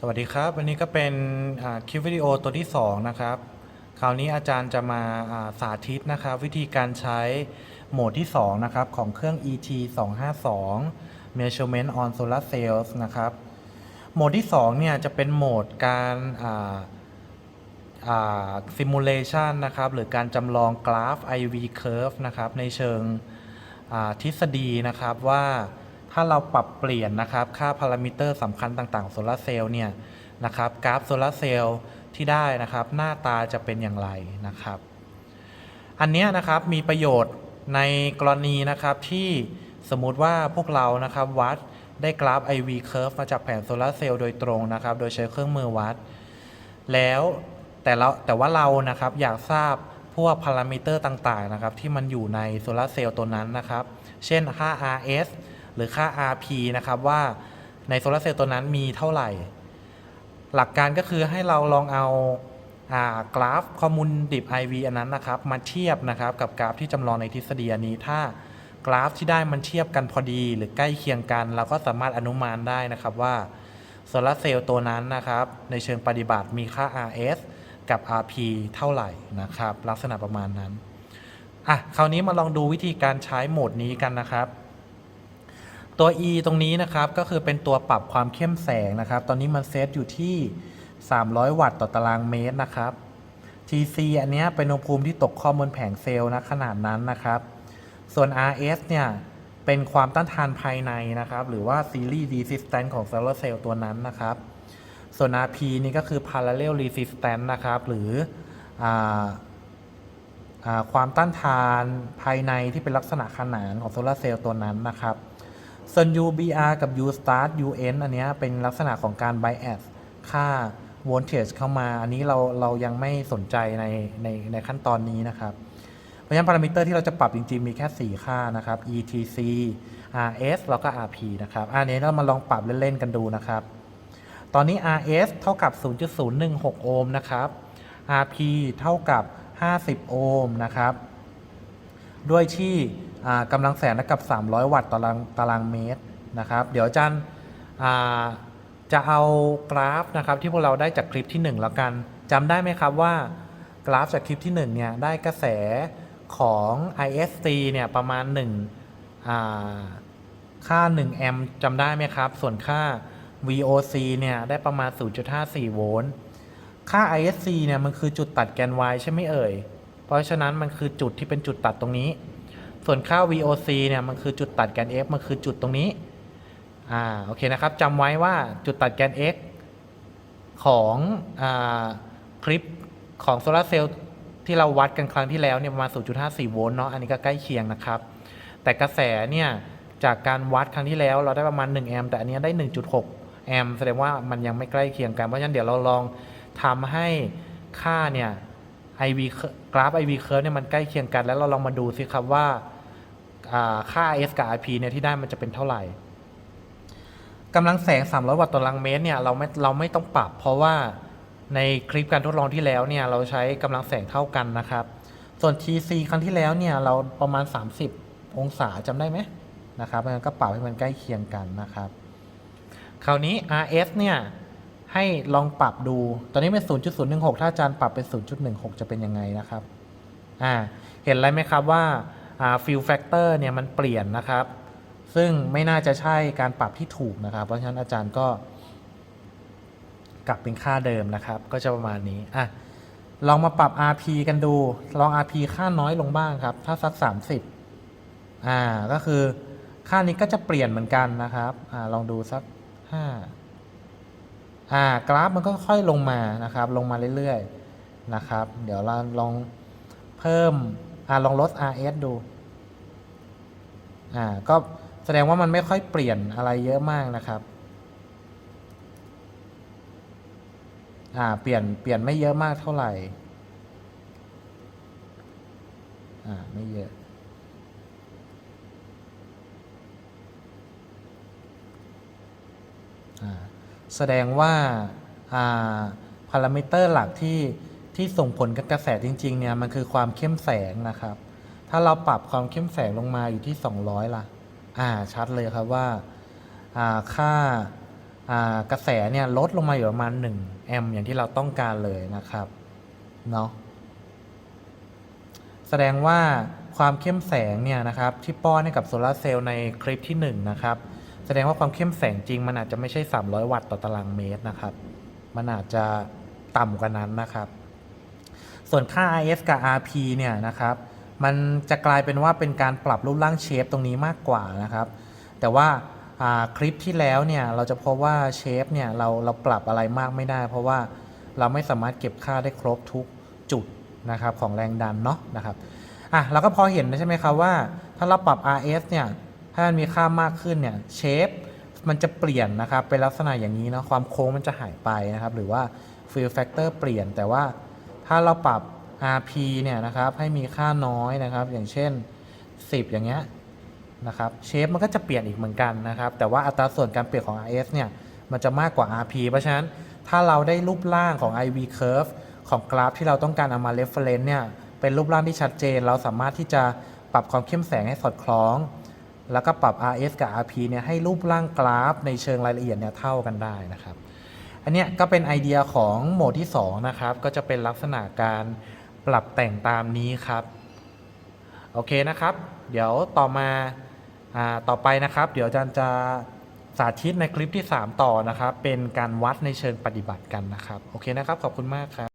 สวัสดีครับวันนี้ก็เป็นคลิปวิดีโอตัวที่ 2 นะครับ คราวนี้อาจารย์จะมาสาธิตนะครับ วิธีการใช้โหมดที่ 2 นะครับ ของเครื่อง ET 252 Measurement on Solar Cells นะครับ โหมดที่ 2 เนี่ยจะเป็นโหมดการ simulation นะครับ หรือการจำลองกราฟ IV curve นะครับ ในเชิงทฤษฎีนะครับว่า ถ้าเราปรับเปลี่ยนนะครับค่าพารามิเตอร์สำคัญต่างๆโซลาร์เซลล์เนี่ยนะครับกราฟโซลาร์เซลล์ที่ได้นะครับ หน้าตาจะเป็นอย่างไรนะครับ อันนี้นะครับมีประโยชน์ในกรณีนะครับที่สมมติว่าพวกเรานะครับวัดได้กราฟ IV curve มาจากแผงโซลาร์เซลล์โดยตรงนะครับ โดยใช้เครื่องมือวัด แล้วแต่เราแต่ว่าเรานะครับอยากทราบพวกพารามิเตอร์ต่างๆนะครับที่มันอยู่ในโซลาร์เซลล์ตัวนั้นนะครับ เช่นค่า RS หรือค่า RP นะครับว่าในโซลาเซลล์ตัวนั้นมีเท่าไหร่ หลักการก็คือให้เราลองเอาอากราฟข้อมูลดิบ IV อันนั้นนะครับ มาเทียบนะครับกับกราฟที่จำลองในทฤษฎีอันนี้ ถ้ากราฟที่ได้มันเทียบกันพอดี หรือใกล้เคียงกัน เราก็สามารถอนุมานได้นะครับว่าโซลาเซลล์ตัวนั้นนะครับ ในเชิงปฏิบัติมีค่า RS กับ RP เท่าไหร่นะครับ ลักษณะประมาณนั้นอะคราวนี้มาลองดูวิธีการใช้โหมดนี้กันนะครับ ตัว E ตรงนี้นะครับก็คือเป็นตัวปรับความเข้มแสงนะครับ ตอนนี้มันเซตอยู่ที่ 300 วัตต์ต่อตารางเมตรนะครับ TC อันนี้เป็นอุณหภูมิที่ตกข้อมูลแผงเซลล์นะขนาดนั้นนะครับ ส่วน RS เนี่ยเป็นความต้านทานภายในนะครับ หรือว่า Series Resistance ของ Solar Cell ตัวนั้นนะครับ ส่วน RP นี่ก็คือ Parallel Resistance นะครับ หรือออความต้านทานภายในที่เป็นลักษณะขนานของโซลาเซลล์ตัวนั้นนะครับ ส่วน UBR กับ U start UN อันนี้เป็นลักษณะของการ bias ค่า voltage เข้ามา อันนี้เราเรายังไม่สนใจในในในขั้นตอนนี้นะครับ เพราะฉะนั้นพารามิเตอร์ที่เราจะปรับจริงๆ มีแค่ 4 ค่านะครับ ETC RS แล้วก็ RP นะครับ อันนี้เรามาลองปรับเล่นๆกันดูนะครับ ตอนนี้ RS เท่ากับ 0.016 โอห์มนะครับ RP เท่ากับ 50 โอห์มนะครับ ด้วยที่ กำลังแสงเท่ากับ 300 วัตต์ต่อตารางตารางเมตรนะครับ เดี๋ยวอาจารย์จะเอากราฟนะครับที่พวกเราได้จากคลิปที่ 1 แล้วกันจำได้ไหมครับว่ากราฟจากคลิปที่1เนี่ยได้กระแสของ ISC เนี่ยประมาณ1อ่าค่า1แอมป์จำได้ไหมครับ ส่วนค่า VOC เนี่ยได้ประมาณ 0.54 โวลต์ ค่า ISC เนี่ยมันคือจุดตัดแกน Y ใช่ไหมเอ่ย เพราะฉะนั้นมันคือจุดที่เป็นจุดตัดตรงนี้ ส่วนค่า VOC เนี่ยมันคือจุดตัดแกน F มันคือจุดตรงนี้ อ่า โอเคนะครับจำไว้ว่าจุดตัดแกน X ของอคลิปของโซลาร์เซลล์ที่เราวัดกันครั้งที่แล้วเนี่ยประมาณ 0.54 โวลต์เนาะ อันนี้ก็ใกล้เคียงนะครับ แต่กระแสเนี่ยจากการวัดครั้งที่แล้วเราได้ประมาณ 1 แอมป์แต่อันนี้ได้ 1.6 แอมป์แสดงว่ามันยังไม่ใกล้เคียงกัน เพราะฉะนั้นเดี๋ยวเราลองทำให้ค่าเนี่ย IV กราฟ IV curve เนี่ยมันใกล้เคียงกัน แล้วเราลองมาดูสิครับว่าอ่าค่า S กับ RP เนี่ยที่ได้มันจะเป็นเท่าไหร่กำลังแสง 300 วัตต์ต่อตารางเมตรเนี่ยเราไม่เราไม่ต้องปรับ เพราะว่าในคลิปการทดลองที่แล้วเนี่ยเราใช้กำลังแสงเท่ากันนะครับ ส่วน TC ครั้งที่แล้วเนี่ยเราประมาณ 30 องศาจำได้ไหมนะครับเพราะฉะนั้นก็ปรับให้มันใกล้เคียงกันนะครับ คราวนี้ RS เนี่ย ให้ลองปรับดู ตอนนี้เป็น 0.016 ถ้าอาจารย์ปรับเป็น 0.16 จะเป็นยังไงนะครับ อ่า เห็นอะไรไหมครับว่าอ่า fill factor เนี่ยมันเปลี่ยนนะครับ ซึ่งไม่น่าจะใช่การปรับที่ถูกนะครับ เพราะฉะนั้นอาจารย์ก็ กลับเป็นค่าเดิมนะครับ ก็จะประมาณนี้ อะ ลองมาปรับ RP กันดู ลอง RP ค่าน้อยลงบ้างครับ ถ้าสัก 30 อ่า ก็คือค่านี้ก็จะเปลี่ยนเหมือนกันนะครับ อ่า ลองดูสัก 5 อ่ากราฟมันก็ค่อยลงมานะครับ ลงมาเรื่อยๆนะครับ เดี๋ยวเราลองเพิ่มอ่าลองลด RS ดูอ่าก็แสดงว่ามันไม่ค่อยเปลี่ยนอะไรเยอะมากนะครับอ่าเปลี่ยนเปลี่ยนไม่เยอะมากเท่าไหร่อ่าไม่เยอะอ่า แสดงว่าพารามิเตอร์หลักที่ที่ส่งผลกับกระแสจริงๆเนี่ยมันคือความเข้มแสงนะครับ ถ้าเราปรับความเข้มแสงลงมาอยู่ที่ 200ล่ะอ่าชัดเลยครับว่าอ่าค่าอ่ากระแสเนี่ยลดลงมาอยู่ประมาณ1แอมป์อย่างที่เราต้องการเลยนะครับเนาะแสดงว่าความเข้มแสงเนี่ยนะครับที่ป้อนให้กับโซลาร์เซลล์ในคลิปที่1นะครับ แสดงว่าความเข้มแสงจริงมันอาจจะไม่ใช่ 300 วัตต์ต่อตารางเมตรนะครับ มันอาจจะต่ำกว่านั้นนะครับ ส่วนค่า RS กับ RP เนี่ยนะครับ มันจะกลายเป็นว่าเป็นการปรับรูปร่างเชฟตรงนี้มากกว่านะครับ แต่ว่าคลิปที่แล้วเนี่ยเราจะพบว่าเชฟเนี่ยเราเราปรับอะไรมากไม่ได้ เพราะว่าเราไม่สามารถเก็บค่าได้ครบทุกจุดนะครับของแรงดันเนาะนะครับอะเราก็พอเห็นใช่ไหมครับว่า ถ้าเราปรับ RS เนี่ย ถ้ามันมีค่ามากขึ้นเนี่ยเชฟมันจะเปลี่ยนนะครับเป็นลักษณะอย่างนี้เนาะความโค้งมันจะหายไปนะครับ หรือว่า fill factor เปลี่ยนแต่ว่าถ้าเราปรับ RP เนี่ยนะครับให้มีค่าน้อยนะครับ อย่างเช่น 10 อย่างเงี้ยนะครับเชฟมันก็จะเปลี่ยนอีกเหมือนกันนะครับ แต่ว่าอัตราส่วนการเปลี่ยนของ RS เนี่ยมันจะมากกว่า RP เพราะฉะนั้นถ้าเราได้รูปร่างของ IV curve ของกราฟที่เราต้องการเอามา reference เนี่ยเป็นรูปร่างที่ชัดเจน เราสามารถที่จะปรับความเข้มแสงให้สอดคล้อง แล้วก็ปรับ RS กับ RP เนี่ยให้รูปร่างกราฟในเชิงรายละเอียดเนี่ยเท่ากันได้นะครับ อันเนี้ยก็เป็นไอเดียของโหมดที่ 2 นะครับ ก็จะเป็นลักษณะการปรับแต่งตามนี้ครับ โอเคนะครับ เดี๋ยวต่อมาอ่าต่อไปนะครับ เดี๋ยวอาจารย์จะสาธิตในคลิปที่ 3 ต่อนะครับ เป็นการวัดในเชิงปฏิบัติกันนะครับ โอเคนะครับ ขอบคุณมากครับ